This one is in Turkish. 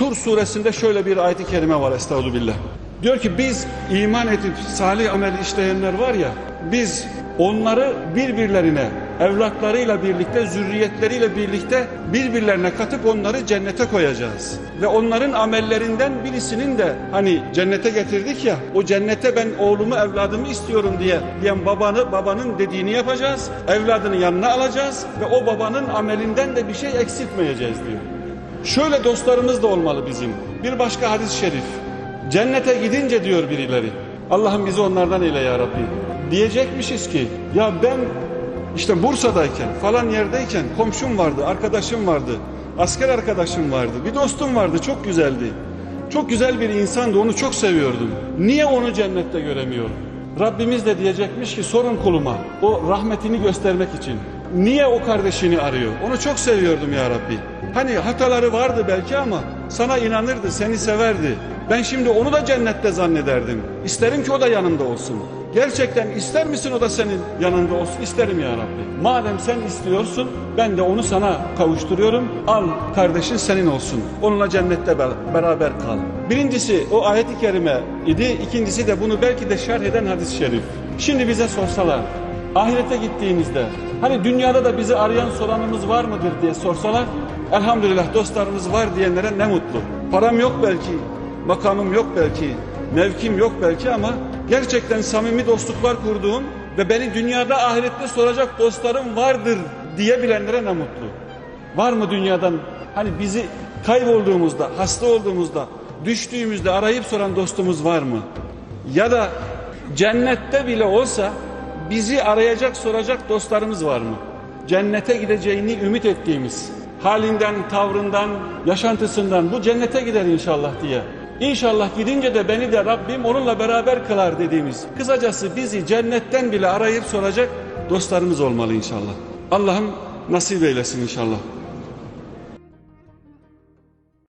Tur suresinde şöyle bir ayet-i kerime var estağfurullah. Diyor ki biz iman edip salih amel işleyenler var ya biz onları birbirlerine evlatlarıyla birlikte zürriyetleriyle birlikte birbirlerine katıp onları cennete koyacağız. Ve onların amellerinden birisinin de hani cennete getirdik ya o cennete ben oğlumu evladımı istiyorum diye diyen babanı babanın dediğini yapacağız. Evladını yanına alacağız ve o babanın amelinden de bir şey eksiltmeyeceğiz diyor. Şöyle dostlarımız da olmalı bizim. Bir başka hadis-i şerif. Cennete gidince diyor birileri. Allah'ım bizi onlardan eyle ya Rabbi. Diyecekmişiz ki ya ben işte Bursa'dayken falan yerdeyken komşum vardı, arkadaşım vardı, asker arkadaşım vardı, bir dostum vardı çok güzeldi. Çok güzel bir insandı onu çok seviyordum. Niye onu cennette göremiyorum? Rabbimiz de diyecekmiş ki sorun kuluma o rahmetini göstermek için. Niye o kardeşini arıyor? Onu çok seviyordum ya Rabbi. Hani hataları vardı belki ama sana inanırdı, seni severdi. Ben şimdi onu da cennette zannederdim. İsterim ki o da yanımda olsun. Gerçekten ister misin o da senin yanında olsun? İsterim ya Rabbi. Madem sen istiyorsun ben de onu sana kavuşturuyorum. Al kardeşin senin olsun. Onunla cennette be- beraber kal. Birincisi o ayet-i kerime idi. İkincisi de bunu belki de şerh eden hadis-i şerif. Şimdi bize sorsalar ahirete gittiğimizde hani dünyada da bizi arayan soranımız var mıdır diye sorsalar elhamdülillah dostlarımız var diyenlere ne mutlu. Param yok belki, makamım yok belki, mevkim yok belki ama gerçekten samimi dostluklar kurduğum ve beni dünyada ahirette soracak dostlarım vardır diyebilenlere ne mutlu. Var mı dünyadan hani bizi kaybolduğumuzda, hasta olduğumuzda, düştüğümüzde arayıp soran dostumuz var mı? Ya da cennette bile olsa bizi arayacak soracak dostlarımız var mı? Cennete gideceğini ümit ettiğimiz, halinden, tavrından, yaşantısından bu cennete gider inşallah diye. İnşallah gidince de beni de Rabbim onunla beraber kılar dediğimiz. Kısacası bizi cennetten bile arayıp soracak dostlarımız olmalı inşallah. Allah'ım nasip eylesin inşallah.